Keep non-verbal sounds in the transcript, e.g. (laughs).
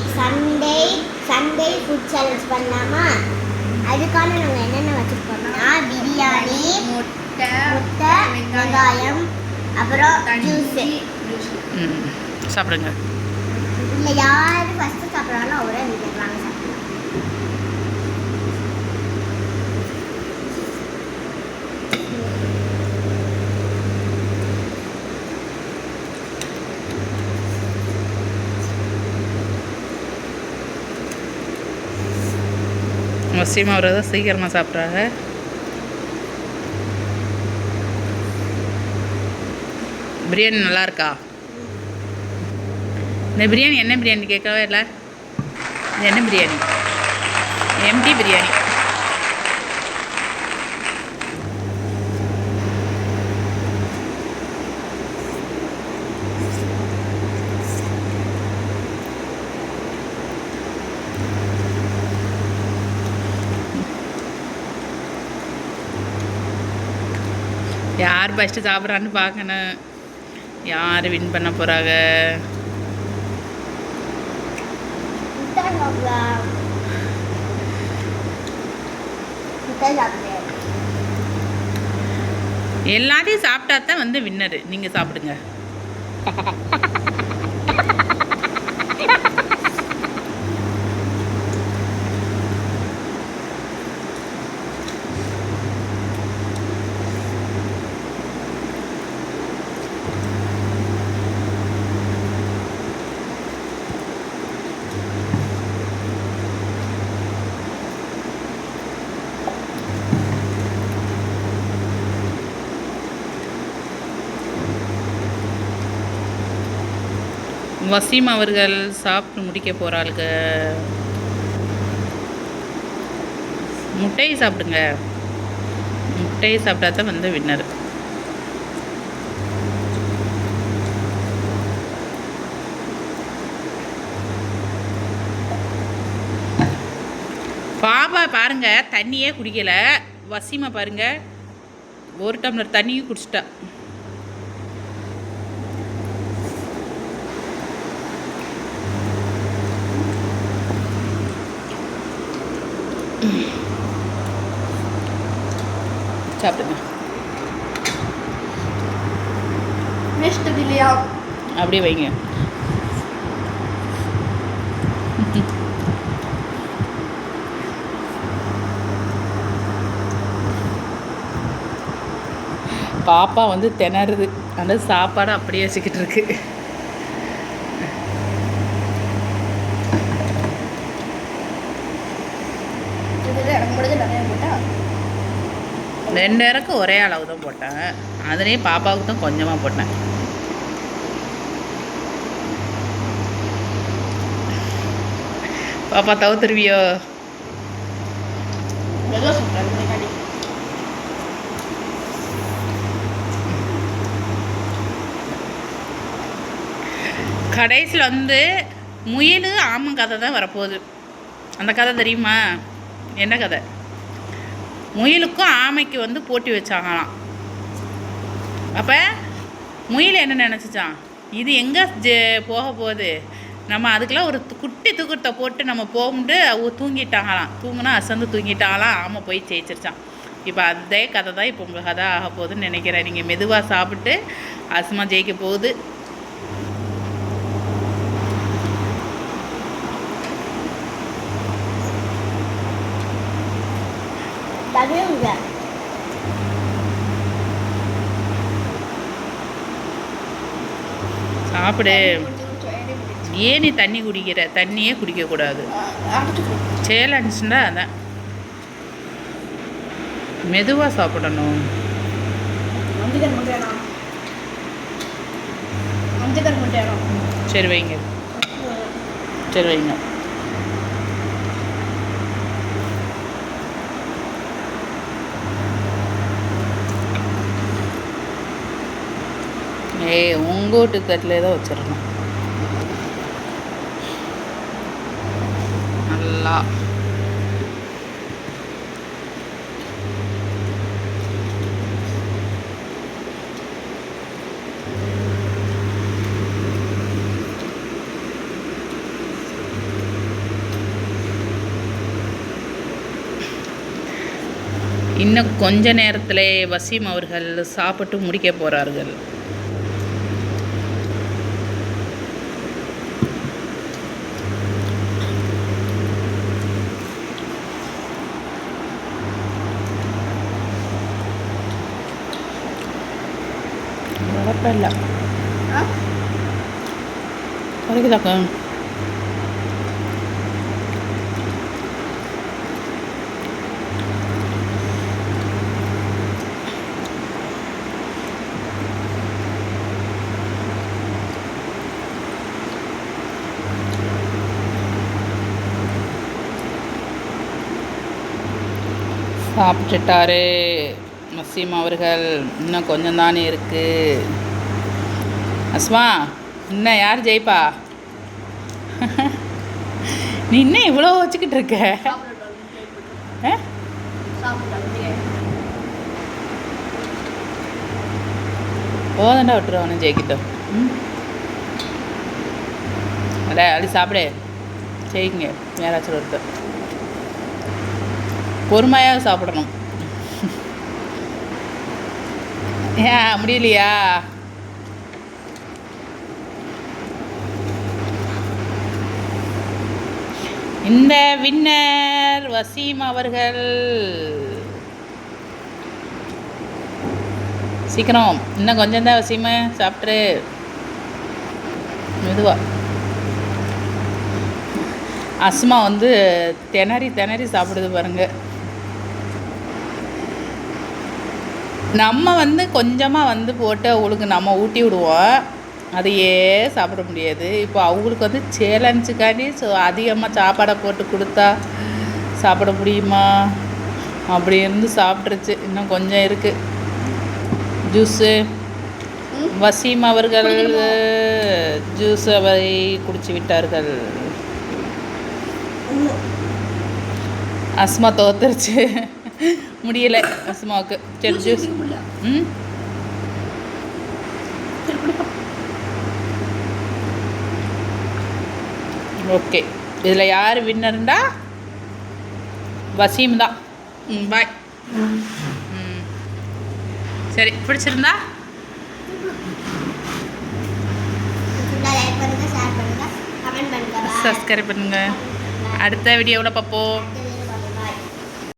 இன்னைக்கு Sunday Sunday food challenge பண்ணலாமா? அதுக்கான நாங்கள் என்னென்ன வச்சுருக்கோம்னா பிரியாணி முட்டை முட்டை வெங்காயம் அப்புறம் ஜூஸு சாப்பிடுங்க. இல்லை யார் ஃபஸ்ட்டு சாப்பிட்றாங்களோ அவரே வீட்டுக்கு வாங்க அவர் தான் சீக்கிரமாக சாப்பிட்றாங்க. பிரியாணி நல்லா இருக்கா இந்த பிரியாணி என்ன பிரியாணி கேட்கவே இல்லை. என்ன பிரியாணி? எம்டி பிரியாணி. யார் ஃபஸ்ட்டு சாப்பிட்றான்னு பார்க்கணும். யார் வின் பண்ண போகிறாங்க எல்லாத்தையும் சாப்பிட்டா தான் வந்து வின்னரு நீங்கள் சாப்பிடுங்க. (laughs) வசீம் அவர்கள் சாப்பிட்டு முடிக்க போகிறாளுங்க முட்டையை சாப்பிடுங்க. முட்டையை சாப்பிட்டா தான் வந்து வின்னர் பாப்பா பாருங்க தண்ணியே குடிக்கலை. வசீமா பாருங்க. ஒரு டம்ளர் தண்ணியும் குடிச்சிட்டா. சாப்பிடுங்க அப்படியே வைங்க. பாப்பா வந்து திணறுது. அந்த சாப்பாடு அப்படியே வச்சுக்கிட்டு இருக்கு. நிறைய போட்டா ரெண்டு இறக்கு ஒரே அளவு தான் போட்டேன். அதுலேயும் பாப்பாவுக்கு தான் கொஞ்சமாக போட்டேன். பாப்பா முன்னாடி கடைசியில் வந்து முயல் ஆமன் கதை தான் வரப்போகுது. அந்த கதை தெரியுமா? என்ன கதை? முயலுக்கும் ஆமைக்கு வந்து போட்டி வச்சாங்களாம். அப்போ முயல் என்ன நினச்சிச்சான் இது எங்கே போக போகுது? நம்ம அதுக்கெல்லாம் ஒரு து- குட்டி தூக்கத்தை போட்டு நம்ம போகும்போது அவங்க தூங்கிட்டாங்களாம். தூங்கினா அசந்து தூங்கிட்டாங்களாம். ஆமை போய் ஜெயிச்சிருச்சான் இப்போ அதே கதை தான் இப்போ உங்கள் கதை ஆக போகுதுன்னு நினைக்கிறேன். நீங்கள் மெதுவாக சாப்பிட்டு அசமா ஜெயிக்க போகுது. தவிர சாப்பிடு. ஏன் நீ தண்ணி குடிக்கிற? தண்ணியே குடிக்கக்கூடாது. சேலஞ்சுன்னா அதான். மெதுவாக சாப்பிடணும். சரி வைங்க. சரி வைங்க. ஏய் உங்கள் வீட்டு தட்டிலே தான் வச்சிடணும். நல்லா. இன்னும் கொஞ்ச நேரத்திலே வசீம் அவர்கள் சாப்பிட்டு முடிக்க போகிறார்கள் இல்லை ஆ கிடைக்குதாக்கா சாப்பிட்டுட்டாரு நசீம் அவர்கள் இன்னும் கொஞ்சம் தானே இருக்கு. அஸ்மா இன்னும் யார் ஜெயிப்பா? நீ இன்னும் இவ்வளோ வச்சுக்கிட்டு இருக்க? போதண்டா விட்டுரு அவனை ஜெயிக்கிட்டோம். ம்? அட அப்படி சாப்பிடு. செய்யுங்க யாராச்சும் ஒருத்தர். பொறுமையாக சாப்பிடணும். ஏன் முடியலையா? இந்த வின்னர் வசீம் அவர்கள். சீக்கிரம் இன்னும் கொஞ்சம் தான் வசீமு சாப்பிட்ரு மெதுவா. அஸ்மா வந்து திணறி திணறி சாப்பிடுது பாருங்க. நம்ம வந்து கொஞ்சமாக வந்து போட்டு அவங்களுக்கு நம்ம ஊட்டி விடுவோம். அதையே சாப்பிட முடியாது. இப்போ அவங்களுக்கு வந்து சேலஞ்சுக்காண்டி ஸோ அதிகமாக சாப்பாடை போட்டு கொடுத்தா சாப்பிட முடியுமா? அப்படி இருந்து சாப்பிட்ருச்சு இன்னும் கொஞ்சம் இருக்குது ஜூஸு. வசீம் அவர்கள் ஜூஸ் அவை குடிச்சு விட்டார்கள். அஸ்மா தோத்துருச்சு. முடியல அஸ்மாவுக்கு சரி ஜூஸ் ம்? ஓகே. இதில் யார் வின்னர்ண்டா வசீம் தான். ம் பாய் ம். சரி பிடிச்சிருந்தா? சப்ஸ்கிரைப் பண்ணுங்கள் அடுத்த வீடியோவில் பார்ப்போம்